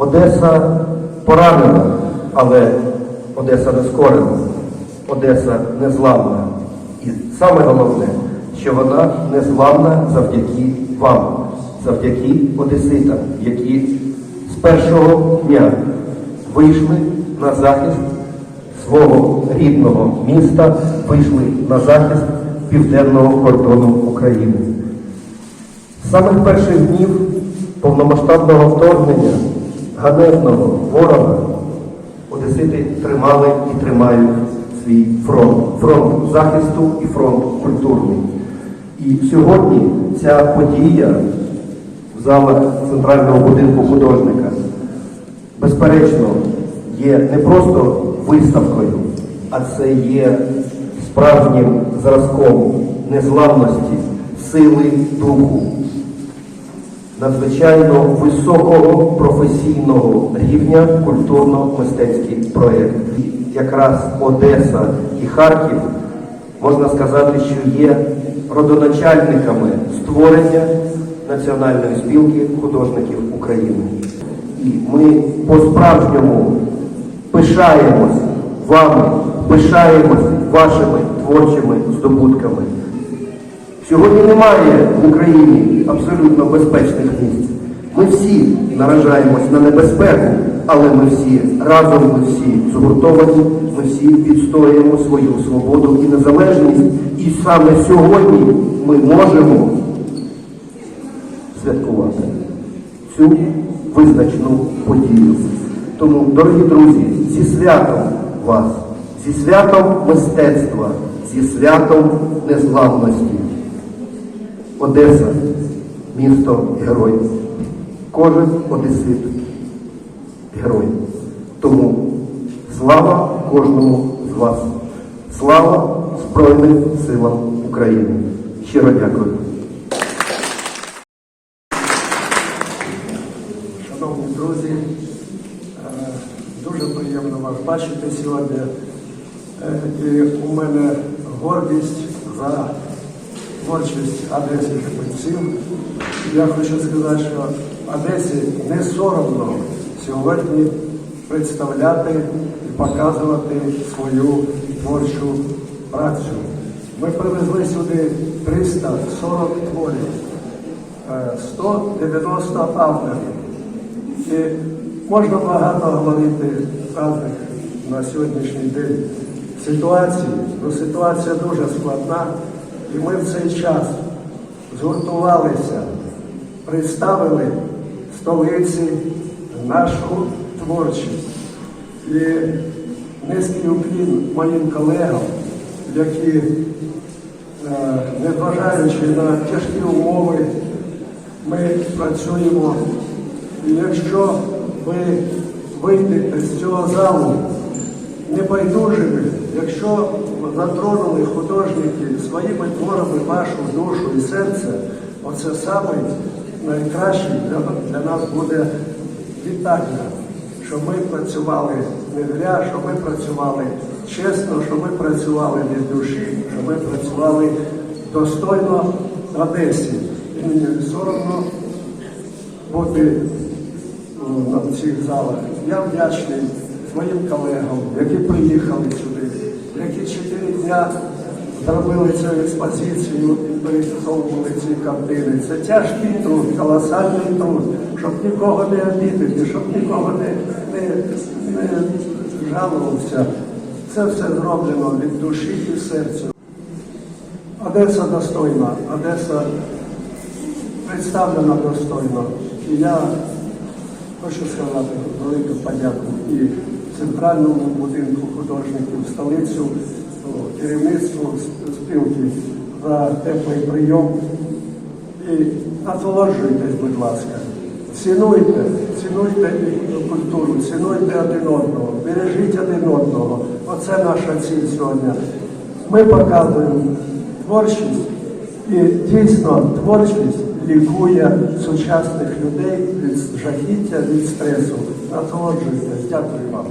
Одеса поранена, але Одеса не скорена, Одеса незламна. І саме головне, що вона незламна завдяки вам, завдяки одеситам, які з першого дня вийшли на захист свого рідного міста, вийшли на захист південного кордону України. З самих перших днів повномасштабного вторгнення ганебного ворога одесити тримали і тримають свій фронт. Фронт захисту і фронт культурний. І сьогодні ця подія в залах Центрального будинку художника безперечно є не просто виставкою, а це є справжнім зразком незламності, сили духу, надзвичайно високого професійного рівня культурно-мистецький проєкт. Якраз Одеса і Харків можна сказати, що є родоначальниками створення Національної спілки художників України. І ми по-справжньому пишаємось вами, пишаємось вашими творчими здобутками. Сьогодні немає в Україні абсолютно безпечних місць. Ми всі наражаємось на небезпеку, але ми всі разом, ми всі згуртовані, ми всі відстоюємо свою свободу і незалежність. І саме сьогодні ми можемо святкувати цю визначну подію. Тому, дорогі друзі, зі святом вас, зі святом мистецтва, зі святом незламності. Одеса, місто герой. Кожен одесит герой. Тому слава кожному з вас. Слава Збройним силам України. Щиро дякую. Шановні друзі, е, дуже приємно вас бачити сьогодні. Е, І у мене гордість за творчість одеських митців. Я хочу сказати, що Одесі не соромно сьогодні представляти і показувати свою творчу працю. Ми привезли сюди 340 творів. Е, 190 авторів. І можна багато говорити разних на сьогоднішній день ситуації, але ситуація дуже складна. І ми в цей час згуртувалися, представили столиці нашу творчість. І низький уклін моїм колегам, які е, незважаючи на тяжкі умови, ми працюємо. І якщо ви вийдете з цього залу небайдужими, якщо затронули художники своїми творами вашу душу і серце, оце саме найкраще для, нас буде вітання, що ми працювали не зря, що ми працювали чесно, що ми працювали від душі, що ми працювали достойно Одесі. І мені соромно бути на цих залах. Я вдячний своїм колегам, які приїхали сюди, які чотири дня зробили цю експозицію і пересовували ці картини. Це тяжкий труд, колосальний труд, щоб нікого не обідати, щоб нікого не, не, не жалувався. Це все зроблено від душі і серця. Одеса достойна, Одеса представлена достойно. І я хочу сказати велику подяку центральному будинку художників, столицю, керівництву спілки за теплий прийом. І насолоджуйтесь, будь ласка. Цінуйте, цінуйте культуру, цінуйте один одного, бережіть один одного. Оце наша ціль сьогодні. Ми показуємо творчість, і дійсно творчість лікує сучасних людей від жахіття, від стресу. Насолоджуйтесь. Дякую вам.